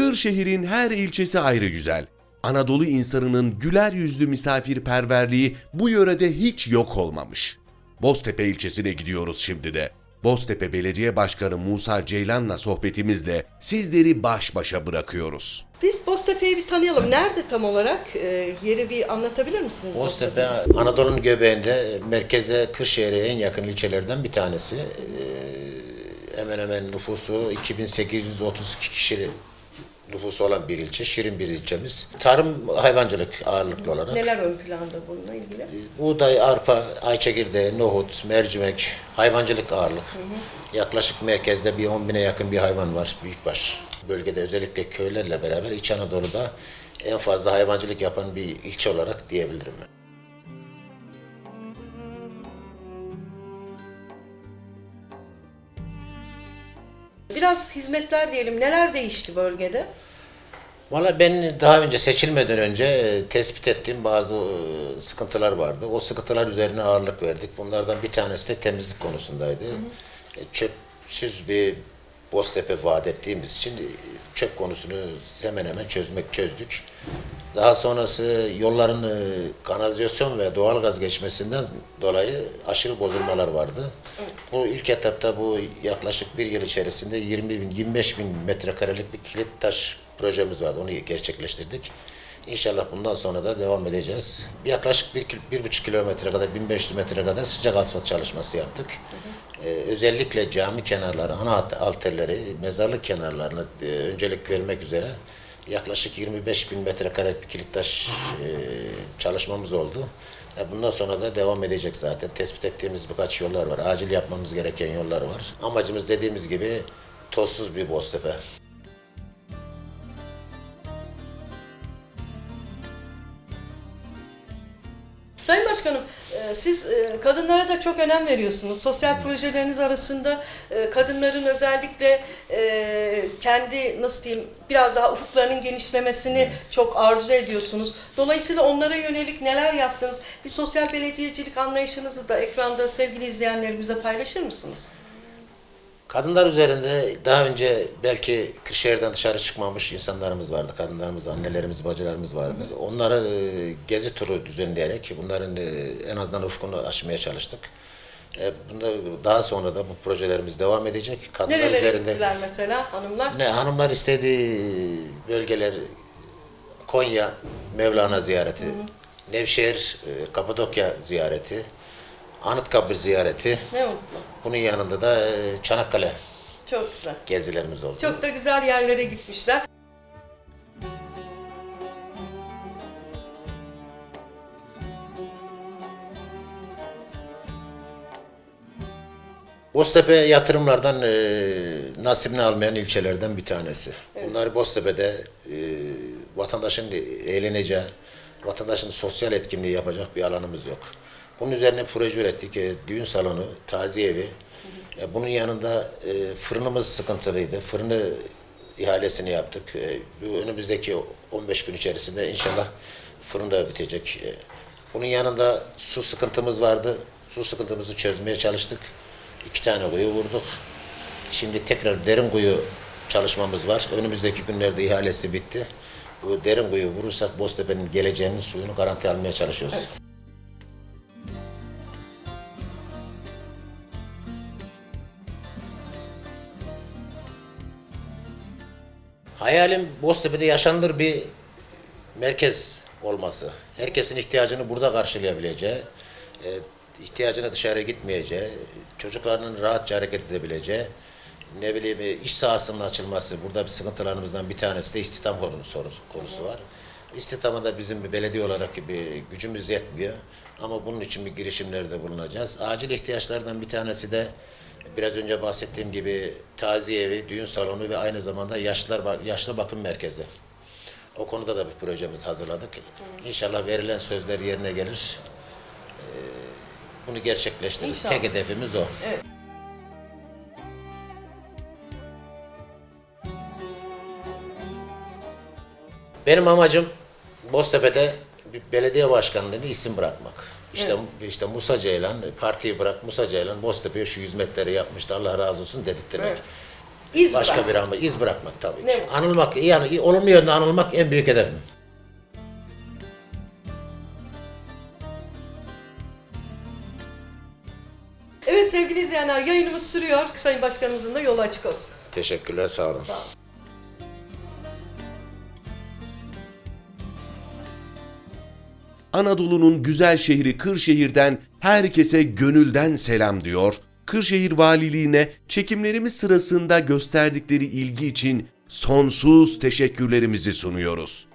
Kırşehir'in her ilçesi ayrı güzel. Anadolu insanının güler yüzlü misafirperverliği bu yörede hiç yok olmamış. Boztepe ilçesine gidiyoruz şimdi de. Boztepe Belediye Başkanı Musa Ceylan'la sohbetimizle sizleri baş başa bırakıyoruz. Biz Boztepe'yi bir tanıyalım. Nerede tam olarak? Ee, yeri bir anlatabilir misiniz? Boztepe Anadolu'nun göbeğinde merkeze Kırşehir'e en yakın ilçelerden bir tanesi. Ee, hemen hemen nüfusu 2832 kişi nüfusu olan bir ilçe, şirin bir ilçemiz. Tarım, hayvancılık ağırlıklı olarak. Neler ön planda bununla ilgili? Buğday, arpa, ay çekirdeği, nohut, mercimek, hayvancılık ağırlık. Yaklaşık merkezde bir 10 bine yakın bir hayvan var, büyükbaş. Bölgede özellikle köylerle beraber İç Anadolu'da en fazla hayvancılık yapan bir ilçe olarak diyebilirim ben. Biraz hizmetler diyelim. Neler değişti bölgede? Valla ben daha önce seçilmeden önce e, tespit ettiğim bazı e, sıkıntılar vardı. O sıkıntılar üzerine ağırlık verdik. Bunlardan bir tanesi de temizlik konusundaydı. E, Çöpsüz bir Boztepe vaat ettiğimiz için e, çöp konusunu hemen hemen çözmek çözdük. Daha sonrası yolların e, kanalizasyon ve doğalgaz geçmesinden dolayı aşırı bozulmalar vardı. Bu ilk etapta bu yaklaşık bir yıl içerisinde 20 bin, 25 bin metrekarelik bir kilit taş projemiz vardı. Onu gerçekleştirdik. İnşallah bundan sonra da devam edeceğiz. Yaklaşık bir, bir buçuk kilometre kadar, 1500 metre kadar sıcak asfalt çalışması yaptık. Ee, özellikle cami kenarları, ana arterleri, mezarlık kenarlarına e, öncelik vermek üzere yaklaşık 25 bin metrekare bir kilit taş e, çalışmamız oldu. Bundan sonra da devam edecek zaten. Tespit ettiğimiz birkaç yollar var. Acil yapmamız gereken yollar var. Amacımız dediğimiz gibi tozsuz bir Boztepe. Sayın Başkanım, siz e, kadınlara da çok önem veriyorsunuz. Sosyal projeleriniz arasında e, kadınların özellikle e, kendi nasıl diyeyim biraz daha ufuklarının genişlemesini çok arzu ediyorsunuz. Dolayısıyla onlara yönelik neler yaptınız? Bir sosyal belediyecilik anlayışınızı da ekranda sevgili izleyenlerimizle paylaşır mısınız? Kadınlar üzerinde daha önce belki Kırşehir'den dışarı çıkmamış insanlarımız vardı. Kadınlarımız, annelerimiz, bacılarımız vardı. Onları e, gezi turu düzenleyerek bunların e, en azından ufkunu aşmaya çalıştık. E, bunlar, daha sonra da bu projelerimiz devam edecek. Kadınlar Nerelere üzerinde gittiler mesela hanımlar? ne hanımlar istediği bölgeler Konya Mevlana ziyareti, Nevşehir e, Kapadokya ziyareti, Anıtkabir ziyareti. Ne mutlu. Bunun yanında da e, Çanakkale Çok güzel. gezilerimiz oldu. Çok da güzel yerlere gitmişler. Boztepe yatırımlardan e, nasibini almayan ilçelerden bir tanesi. Bunlar Boztepe'de e, vatandaşın eğleneceği, vatandaşın sosyal etkinliği yapacak bir alanımız yok. Bunun üzerine proje ürettik. E, düğün salonu, taziye evi. E, bunun yanında e, fırınımız sıkıntılıydı. Fırını ihalesini yaptık. E, önümüzdeki 15 gün içerisinde inşallah fırın da bitecek. E, bunun yanında su sıkıntımız vardı. Su sıkıntımızı çözmeye çalıştık. İki tane kuyu vurduk. Şimdi tekrar derin kuyu çalışmamız var. Önümüzdeki günlerde ihalesi bitti. Bu derin kuyu vurursak Boztepe'nin geleceğinin suyunu garanti almaya çalışıyoruz. Hayalim Boztepe'de yaşanır bir merkez olması. Herkesin ihtiyacını burada karşılayabileceği, e, ihtiyacını dışarı gitmeyeceği, çocuklarının rahatça hareket edebileceği, ne bileyim e, iş sahasının açılması. Burada bir sıkıntılarımızdan bir tanesi de istihdam konusu, konusu var. İstihdama da bizim bir belediye olarak bir gücümüz yetmiyor. Ama bunun için bir girişimlerde bulunacağız. Acil ihtiyaçlardan bir tanesi de biraz önce bahsettiğim gibi taziye evi, düğün salonu ve aynı zamanda yaşlılar yaşlı bakım merkezi. O konuda da bir projemiz hazırladık. İnşallah verilen sözler yerine gelir. Ee, Bunu gerçekleştiririz. İnşallah. Tek hedefimiz o. Evet. Benim amacım Boztepe'de bir belediye başkanlığını isim bırakmak. İşte işte Musa Ceylan partiyi bırak Musa Ceylan Boztepe'ye şu hizmetleri yapmıştı Allah razı olsun dedirtmek. Evet. İz Başka bırakmak. bir ama iz bırakmak tabii. Ne? Anılmak, yani olumlu yönde anılmak en büyük hedefim. Evet sevgili izleyenler yayınımız sürüyor. Sayın Başkanımızın da yolu açık olsun. Teşekkürler, sağ olun. Sağ olun. Anadolu'nun güzel şehri Kırşehir'den herkese gönülden selam diyor. Kırşehir Valiliğine çekimlerimiz sırasında gösterdikleri ilgi için sonsuz teşekkürlerimizi sunuyoruz.